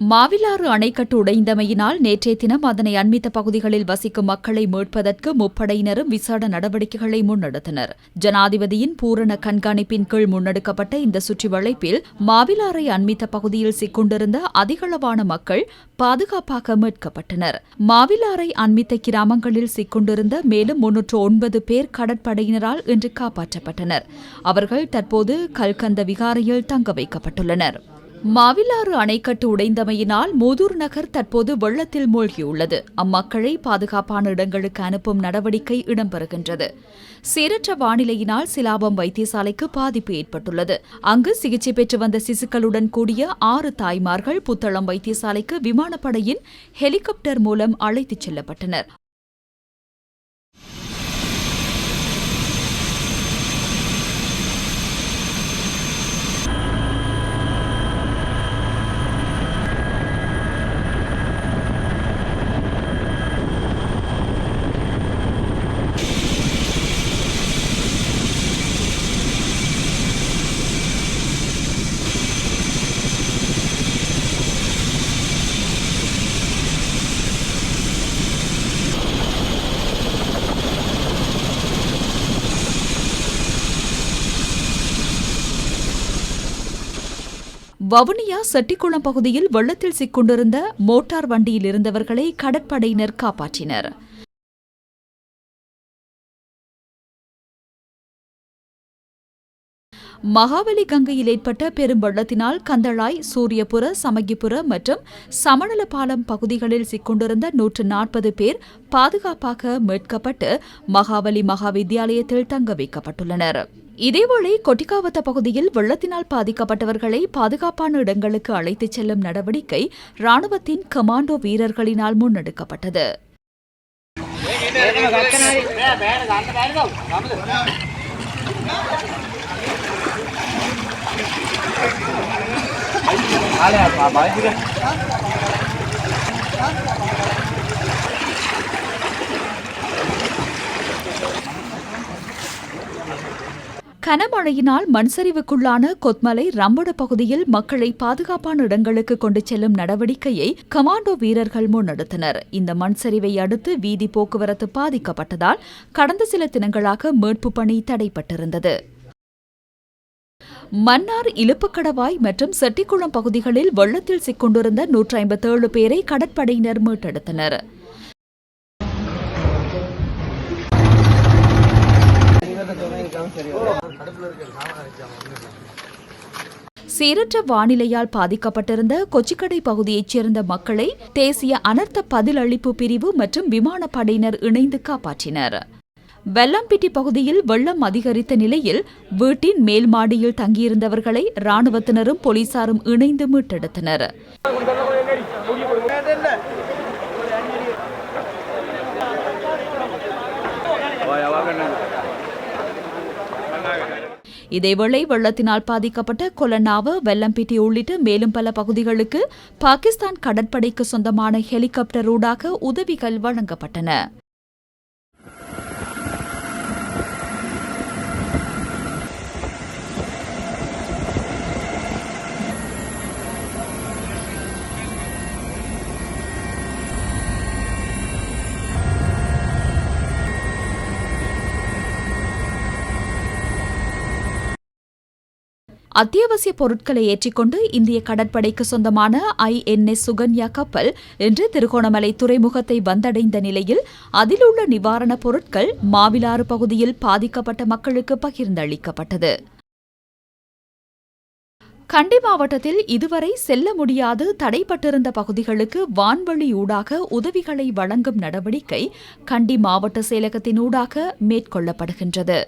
மாவிலாறு அணைக்கட்டு உடைந்தமையினால் நேற்றைய தினம் அதனை அண்மித்த பகுதிகளில் வசிக்கும் மக்களை மீட்பதற்கு முப்படையினரும் விசேட நடவடிக்கைகளை முன்னெடுத்தனர். ஜனாதிபதியின் பூரண கண்காணிப்பின் கீழ் முன்னெடுக்கப்பட்ட இந்த சுற்றி வளைப்பில் மாவிலாறை அண்மித்த பகுதியில் சிக்கொண்டிருந்த அதிகளவான மக்கள் பாதுகாப்பாக மீட்கப்பட்டனர். மாவிலாறை அண்மித்த கிராமங்களில் சிக்கொண்டிருந்த மேலும் முன்னூற்று ஒன்பது பேர் கடற்படையினரால் இன்று காப்பாற்றப்பட்டனர். அவர்கள் தற்போது கல்கந்த விகாரையில் தங்க வைக்கப்பட்டுள்ளனர். மாவிலாறு அணைக்கட்டு உடைந்தமையினால் மூதூர் நகர் தற்போது வெள்ளத்தில் மூழ்கியுள்ளது. அம்மக்களை பாதுகாப்பான இடங்களுக்கு அனுப்பும் நடவடிக்கை இடம்பெறுகின்றது. சீரற்ற வானிலையினால் சிலாபம் வைத்தியசாலைக்கு பாதிப்பு ஏற்பட்டுள்ளது. அங்கு சிகிச்சை பெற்று வந்த சிசுக்களுடன் கூடிய ஆறு தாய்மார்கள் புத்தளம் வைத்தியசாலைக்கு விமானப்படையின் ஹெலிகாப்டர் மூலம் அழைத்துச் செல்லப்பட்டனர். வவுனியா செட்டிக்குளம் பகுதியில் வெள்ளத்தில் சிக்கொண்டிருந்த மோட்டார் வண்டியில் இருந்தவர்களை கடற்படையினர் காப்பாற்றினர். மகாவலி கங்கையில் ஏற்பட்ட பெரும் வெள்ளத்தினால் கந்தளாய் சூரியபுர சமகிபுர மற்றும் சமணலபாலம் பகுதிகளில் சிக்கொண்டிருந்த நூற்று நாற்பது பேர் பாதுகாப்பாக மீட்கப்பட்டு மகாவலி மகா வித்தியாலயத்தில் தங்க வைக்கப்பட்டுள்ளனர் இதேவேளை கொட்டிக்காவத்த பகுதியில் வெள்ளத்தினால் பாதிக்கப்பட்டவர்களை பாதுகாப்பான இடங்களுக்கு அழைத்துச் செல்லும் நடவடிக்கை ராணுவத்தின் கமாண்டோ வீரர்களினால் முன்னெடுக்கப்பட்டது હાલે આ બાજુ கனமழையினால் மண்சரிவுக்குள்ளான கொத்மலை ரம்பட பகுதியில் மக்களை பாதுகாப்பான இடங்களுக்கு கொண்டு செல்லும் நடவடிக்கையை கமாண்டோ வீரர்கள் முன்னெடுத்தனர். இந்த மண்சரிவை அடுத்து வீதி போக்குவரத்து பாதிக்கப்பட்டதால் கடந்த சில தினங்களாக மீட்பு பணி தடைப்பட்டிருந்தது. மன்னார் இலுப்புக்கடவாய் மற்றும் செட்டிக்குளம் பகுதிகளில் வெள்ளத்தில் சிக்கொண்டிருந்த நூற்றி ஐம்பத்தேழு பேரை கடற்படையினர் மீட்டெடுத்தனர். சீரற்ற வானிலையால் பாதிக்கப்பட்டிருந்த கொச்சிக்கடை பகுதியைச் சேர்ந்த மக்களை தேசிய அனர்த்த பதிலளிப்பு பிரிவு மற்றும் விமானப்படையினர் இணைந்து காப்பாற்றினர். வெள்ளம்பிட்டி பகுதியில் வெள்ளம் அதிகரித்த நிலையில் வீட்டின் மேல் மாடியில் தங்கியிருந்தவர்களை ராணுவத்தினரும் போலீசாரும் இணைந்து மீட்டெடுத்தனர். இதேவேளை வெள்ளத்தினால் பாதிக்கப்பட்ட கொலனாவ வெல்லம்பிட்டி உள்ளிட்ட மேலும் பல பகுதிகளுக்கு பாகிஸ்தான் கடற்படைக்கு சொந்தமான ஹெலிகாப்டர் ஊடாக உதவிகள் வழங்கப்பட்டன. அத்தியாவசிய பொருட்களை ஏற்றிக்கொண்டு இந்திய கடற்படைக்கு சொந்தமான ஐஎன்எஸ் சுகன்யா கப்பல் இன்று திருகோணமலை துறைமுகத்தை வந்தடைந்த நிலையில் அதில் உள்ள நிவாரணப் பொருட்கள் மாவிலாறு பகுதியில் பாதிக்கப்பட்ட மக்களுக்கு பகிர்ந்தளிக்கப்பட்டது. கண்டி மாவட்டத்தில் இதுவரை செல்ல முடியாது தடைப்பட்டிருந்த பகுதிகளுக்கு வான்வழி ஊடாக உதவிகளை வழங்கும் நடவடிக்கை கண்டி மாவட்ட செயலகத்தினூடாக மேற்கொள்ளப்படுகின்றது.